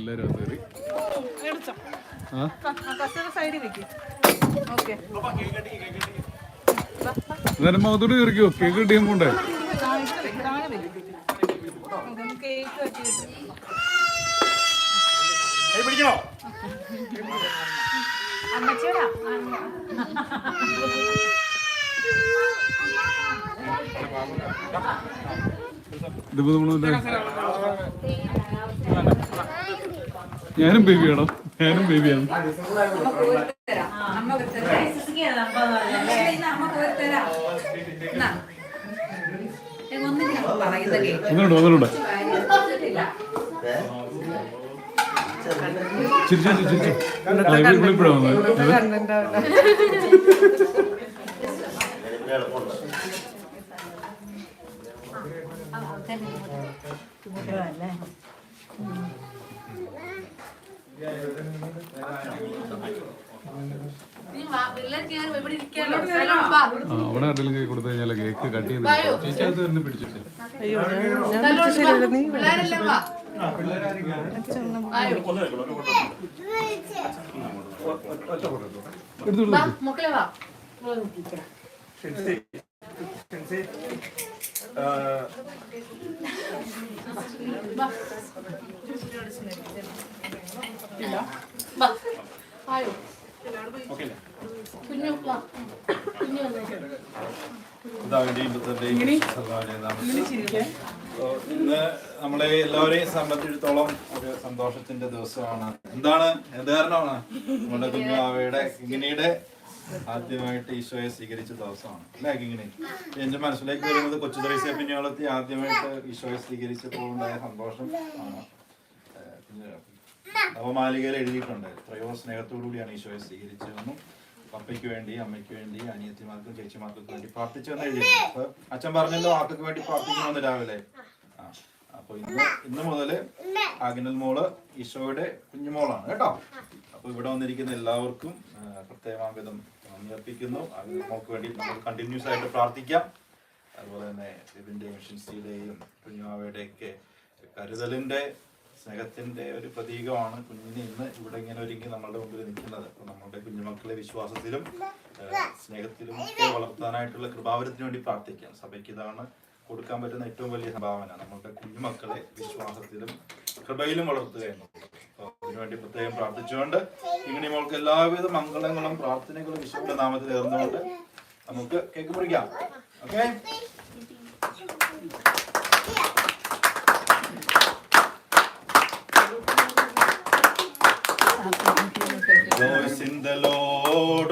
എല്ലാരും അത് കയറി എന്നാലും കയറിക്കോ കേക്ക് കിട്ടിയാൽ വെച്ചിട്ട് പിടിക്കണോ? ഇതിപ്പോ നമ്മൾ ഞാനും ബേബിയാണോ ഞാനും ബേബിയാണ് ഒന്നുണ്ട് ഒന്നുണ്ട് ചിരിച്ചു ചിരിച്ചു ആ ഇവിടെ അവിടെ ആരെങ്കിലും കൈ കൊടുത്തു കഴിഞ്ഞാൽ കേക്ക് കട്ട് ചെയ്ത് ചേച്ചി അത് തന്നെ പിടിച്ചിട്ട്. എടുത്തു മക്കളെ ഇന്ന് നമ്മളെ എല്ലാവരെയും സംബന്ധിച്ചിടത്തോളം ഒരു സന്തോഷത്തിന്റെ ദിവസമാണ്. എന്താണ്? എന്ത് കാരണമാണ്? നമ്മുടെ കുഞ്ഞു ആവയുടെ കിങ്ങിണിയുടെ ആദ്യമായിട്ട് ഈശോയെ സ്വീകരിച്ച ദിവസമാണ്. അല്ലേ ഇങ്ങനെ എന്റെ മനസ്സിലേക്ക് വരുന്നത് കൊച്ചു ത്രേസ്യ പിന്നോളത്തി ആദ്യമായിട്ട് ഈശോയെ സ്വീകരിച്ചപ്പോൾ ഉണ്ടായ സന്തോഷം ആണ്. നവമാലികയിൽ എഴുതിയിട്ടുണ്ട്. എത്രയോ സ്നേഹത്തോടുകൂടിയാണ് ഈശോയെ സ്വീകരിച്ചതെന്നും പപ്പയ്ക്ക് വേണ്ടി അമ്മയ്ക്ക് വേണ്ടി അനിയത്തിമാർക്കും ചേച്ചിമാർക്കും വേണ്ടി പ്രാർത്ഥിച്ചെന്ന് എഴുതിയിട്ടുണ്ട്. അപ്പൊ അച്ഛൻ പറഞ്ഞല്ലോ ആർക്കൊക്കെ വേണ്ടി പ്രാർത്ഥിക്കണമെന്ന് രാവിലെ. ആ അപ്പൊ ഇന്ന് ഇന്ന് മുതൽ ആഗിനൽ മോൾ ഈശോയുടെ കുഞ്ഞുമോളാണ് കേട്ടോ. അപ്പൊ ഇവിടെ വന്നിരിക്കുന്ന എല്ലാവർക്കും പ്രത്യേകം പ്രത്യേകമാം വിധം നന്ദി അർപ്പിക്കുന്നു. നമുക്ക് വേണ്ടി നമ്മൾ കണ്ടിന്യൂസ് ആയിട്ട് പ്രാർത്ഥിക്കാം. അതുപോലെ തന്നെ ബിബിന്റെ മിഷൻസിയുടെയും കുഞ്ഞുമാവയുടെ കുഞ്ഞുമാവയുടെയൊക്കെ കരുതലിന്റെ സ്നേഹത്തിന്റെ ഒരു പ്രതീകമാണ് കുഞ്ഞിനെ ഇന്ന് ഇവിടെ ഇങ്ങനെ ഒരുങ്ങി നമ്മളുടെ മുമ്പിൽ നിൽക്കുന്നത്. അപ്പൊ നമ്മളുടെ കുഞ്ഞുമക്കളെ വിശ്വാസത്തിലും സ്നേഹത്തിലും ഒക്കെ വളർത്താനായിട്ടുള്ള കൃപാവരത്തിന് വേണ്ടി പ്രാർത്ഥിക്കാം. സഭയ്ക്ക് ഇതാണ് കൊടുക്കാൻ പറ്റുന്ന ഏറ്റവും വലിയ സംഭാവന. നമ്മളുടെ കുഞ്ഞുമക്കളെ വിശ്വാസത്തിലും കൃപയിലും വളർത്തുക എന്നുള്ളത്. അതിനുവേണ്ടി പ്രത്യേകം പ്രാർത്ഥിച്ചുകൊണ്ട് ഇങ്ങനെ മോൾക്ക് എല്ലാവിധ മംഗളങ്ങളും പ്രാർത്ഥനകളും വിശ്വയുടെ നാമത്തിൽ ഏർന്നുകൊണ്ട് നമുക്ക് cake മുറിക്കാം. Okay Rejoice in the Lord.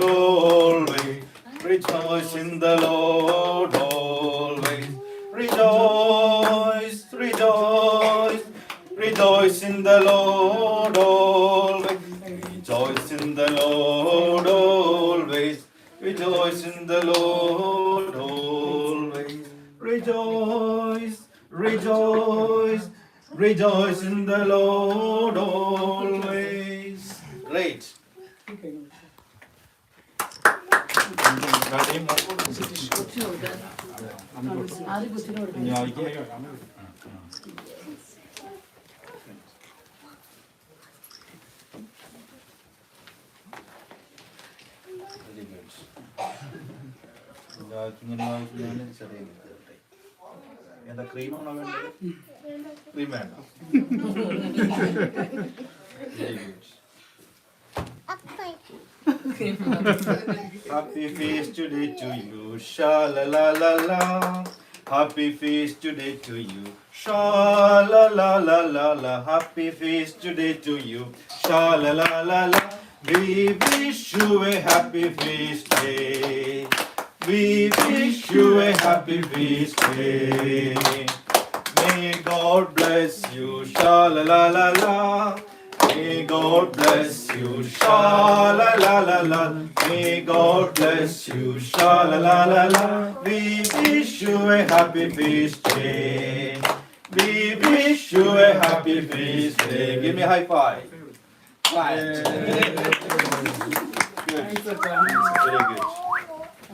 Rejoice in the Lord. In the Lord always. Rejoice in the Lord always. Rejoice in the Lord always. Rejoice, rejoice, rejoice in the Lord always. Great. എന്താ ക്രീമാണോ വേണ്ടത് cream വേണ്ട Very good. Happy feast today to you, sha la la la la. Happy feast today to you, sha la la la la la. Happy feast today to you, sha la la la la. We wish you a happy feast day. We wish you a happy feast day. May God bless you, sha la la la la. May God bless you, sha la la la la. May God bless you, sha la la la la. We wish you a happy feast day. We wish you a happy feast day. Give me a high five. Five. Good. Very good.